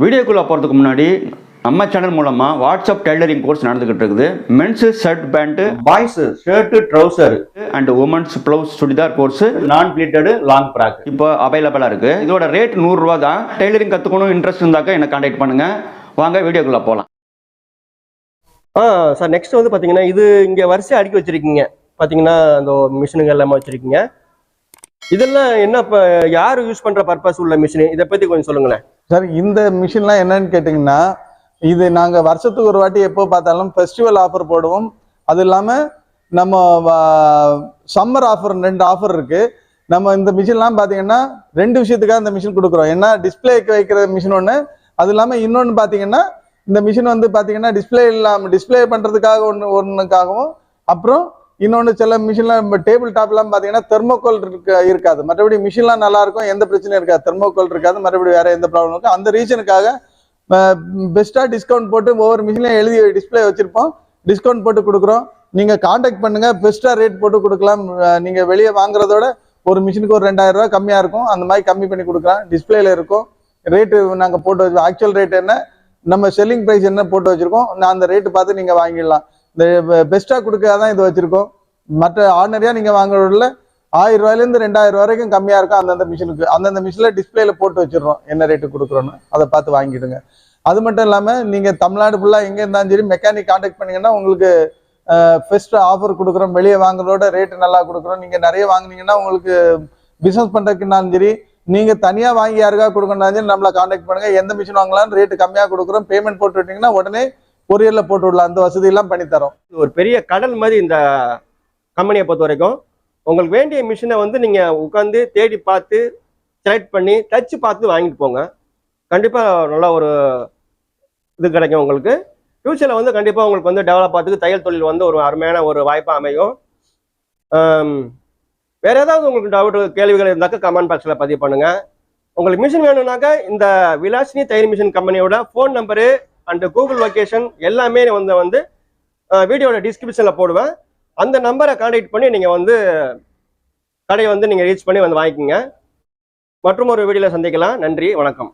வீடியோக்குள்ளே போகிறதுக்கு முன்னாடி நம்ம சேனல் மூலமாக வாட்ஸ்அப் டெய்லரிங் கோர்ஸ் நடந்துகிட்டு இருக்குது. Men's shirt pant boys shirt trouser and women's blouse churidar course நான் பிளீட்டடு லாங் ஃப்ராக் இப்போ அவைலபிளாக இருக்குது இதோட ரேட் நூறுரூவா தான். டெய்லரிங் கற்றுக்கணும் இன்ட்ரெஸ்ட் இருந்தாக்க என்னை கான்டாக்ட் பண்ணுங்கள் வாங்க வீடியோக்குள்ளே போகலாம் ஆ சார் நெக்ஸ்ட் வந்து பார்த்தீங்கன்னா இது இங்கே வரிசை அடுக்கி வச்சிருக்கீங்க. பார்த்தீங்கன்னா அந்த மிஷினுங்க எல்லாமே வச்சுருக்கீங்க. இதெல்லாம் என்ன இப்போ யார் யூஸ் பண்ணுற பர்பஸ் உள்ள மிஷின் இதை பற்றி கொஞ்சம் சொல்லுங்களேன். சார் இந்த மிஷின்லாம் என்னன்னு கேட்டிங்கன்னா இது நாங்கள் வருஷத்துக்கு ஒரு வாட்டி எப்போ பார்த்தாலும் ஃபெஸ்டிவல் ஆஃபர் போடுவோம். அது இல்லாமல் நம்ம சம்மர் ஆஃபர் ரெண்டு ஆஃபர் இருக்குது நம்ம இந்த மிஷின்லாம் பார்த்தீங்கன்னா ரெண்டு விஷயத்துக்காக இந்த மிஷின் கொடுக்குறோம். ஏன்னா டிஸ்பிளேக்கு வைக்கிற மிஷின் ஒன்று அது இல்லாமல் இன்னொன்று பார்த்தீங்கன்னா இந்த மிஷின் வந்து பார்த்தீங்கன்னா டிஸ்பிளே இல்லாமல் டிஸ்பிளே பண்ணுறதுக்காக ஒன்று ஒன்றுக்காகவும் அப்புறம் இன்னொன்று சில மிஷின்லாம் இப்போ டேபிள் டாப்லாம் பார்த்தீங்கன்னா தெர்மோக்கோல் இருக்க இருக்காது. மற்றபடி மிஷின்லாம் நல்லாயிருக்கும் எந்த பிரச்சனையும் இருக்காது. தெர்மோக்கோல் இருக்காது மறுபடி வேறு எந்த ப்ராப்ளம் இருக்கும் அந்த ரீசனுக்காக பெஸ்ட்டாக டிஸ்கவுண்ட் போட்டு ஒவ்வொரு மிஷினையும் எழுதி டிஸ்பிளே வச்சுருப்போம். டிஸ்கவுண்ட் போட்டு கொடுக்குறோம். நீங்கள் காண்டாக்ட் பண்ணுங்க. பெஸ்ட்டாக ரேட் போட்டு கொடுக்கலாம். நீங்கள் வெளியே வாங்குறதோட ஒரு மிஷினுக்கு ஒரு ரெண்டாயிரம் ரூபா கம்மியாக இருக்கும். அந்த மாதிரி கம்மி பண்ணி கொடுக்கலாம். டிஸ்பிளேல இருக்கும். ரேட்டு நாங்கள் போட்டு வச்சு ஆக்சுவல் ரேட் என்ன? நம்ம செல்லிங் ப்ரைஸ் என்ன போட்டு வச்சுருக்கோம்? நான் அந்த ரேட்டு பார்த்து நீங்கள் வாங்கிடலாம். இந்த பெஸ்ட்டாக கொடுக்காதான் இது வச்சிருக்கோம். மற்ற ஆர்டினரியாக நீங்கள் வாங்குறதுல ஆயிரம் ரூபாயிலேருந்து ரெண்டாயிரம் ரூபா வரைக்கும் கம்மியாக இருக்கும் அந்தந்த மிஷினுக்கு. அந்தந்த மிஷினில் டிஸ்பிளேல போட்டு வச்சிடுறோம். என்ன ரேட்டு கொடுக்குறோன்னு அதை பார்த்து வாங்கிடுங்க. அது மட்டும் இல்லாமல் நீங்கள் தமிழ்நாடு ஃபுல்லாக எங்கே இருந்தாலும் சரி மெக்கானிக் காண்டாக்ட் பண்ணீங்கன்னா உங்களுக்கு ஃபெஸ்ட் ஆஃபர் கொடுக்குறோம். வெளியே வாங்குறதோட ரேட்டு நல்லா கொடுக்குறோம். நீங்கள் நிறைய வாங்கினீங்கன்னா உங்களுக்கு பிஸ்னஸ் பண்ணுறதுக்குனாலும் சரி நீங்கள் தனியாக வாங்கி யாருக்காக கொடுக்கணும்னாலும் சரி நம்மளை காண்டாக்ட் பண்ணுங்கள் எந்த மிஷின் வாங்கலாம் ரேட்டு கம்மியாக கொடுக்குறோம். பேமெண்ட் போட்டு விட்டிங்கன்னா உடனே கொரியரில் போட்டு விடலாம் அந்த வசதியெல்லாம் பண்ணித்தரோம். ஒரு பெரிய கடல் மாதிரி இந்த கம்பெனியை பொறுத்த வரைக்கும் உங்களுக்கு வேண்டிய மிஷினை வந்து நீங்கள் உட்காந்து தேடி பார்த்து செலக்ட் பண்ணி தச்சு பார்த்து வாங்கிட்டு போங்க. கண்டிப்பாக நல்ல ஒரு இது கிடைக்கும் உங்களுக்கு. ஃப்யூச்சரில் வந்து கண்டிப்பாக உங்களுக்கு வந்து டெவலப் ஆகிறதுக்கு தையல் தொழில் வந்து ஒரு அருமையான ஒரு வாய்ப்பாக அமையும். வேறு வேற ஏதாவது உங்களுக்கு டவுட் கேள்விகள் இருந்தாக்கா கமெண்ட் பாக்ஸில் பதிவு பண்ணுங்கள் உங்களுக்கு மிஷின் வேணும்னாக்கா இந்த விலாசினி தையல் மிஷின் கம்பெனியோட phone number and Google location எல்லாமே வந்து வந்து வீடியோட டிஸ்கிரிப்ஷனில் போடுவேன். அந்த நம்பரை கான்டாக்ட் பண்ணி நீங்கள் வந்து கடையை வந்து நீங்கள் ரீச் பண்ணி வந்து வாங்கிக்கோங்க. மற்றும் ஒரு வீடியோவில் சந்திக்கலாம். நன்றி. வணக்கம்.